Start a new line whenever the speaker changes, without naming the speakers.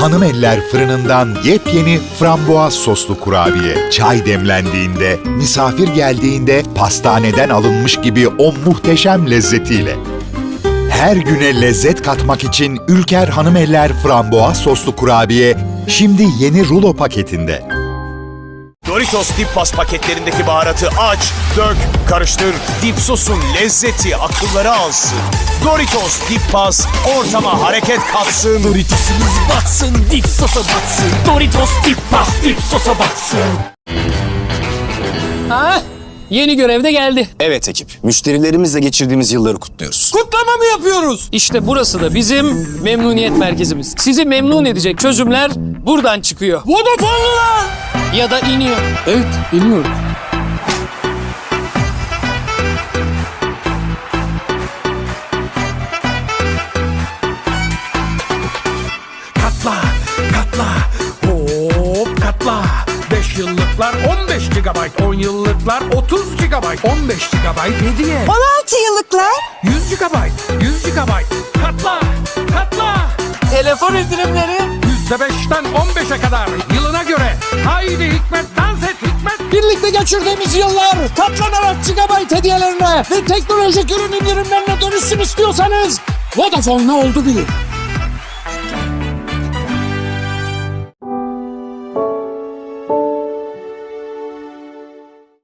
Hanım Eller fırınından yepyeni frambuaz soslu kurabiye. Çay demlendiğinde, misafir geldiğinde pastaneden alınmış gibi o muhteşem lezzetiyle. Her güne lezzet katmak için Ülker Hanım Eller frambuaz soslu kurabiye şimdi yeni rulo paketinde.
Doritos Dip Pas paketlerindeki baharatı aç, dök, karıştır. Dip sosun lezzeti akılları alsın. Doritos Dip Pas ortama hareket katsın.
Doritos'umuz batsın, dip sosa batsın. Doritos dip pas, dip sosa batsın. Ah, yeni görev de geldi.
Evet ekip. Müşterilerimizle geçirdiğimiz yılları kutluyoruz.
Kutlama mı yapıyoruz? İşte burası da bizim memnuniyet merkezimiz. Sizi memnun edecek çözümler buradan çıkıyor. Vodafone'lar! Ya da iniyor. Evet, iniyor.
Katla, katla, GB, 10 yıllıklar 30 GB, 15 GB hediye.
16 yıllıklar
100 GB, 100 GB. Katla, katla.
Telefon indirimleri.
%5'ten 15'e kadar yılına göre. Haydi Hikmet dans et Hikmet.
Birlikte geçirdiğimiz yıllar katlanarak GB hediyelerine ve teknolojik ürün indirimlerine dönüşsün istiyorsanız Vodafone ne oldu bilin.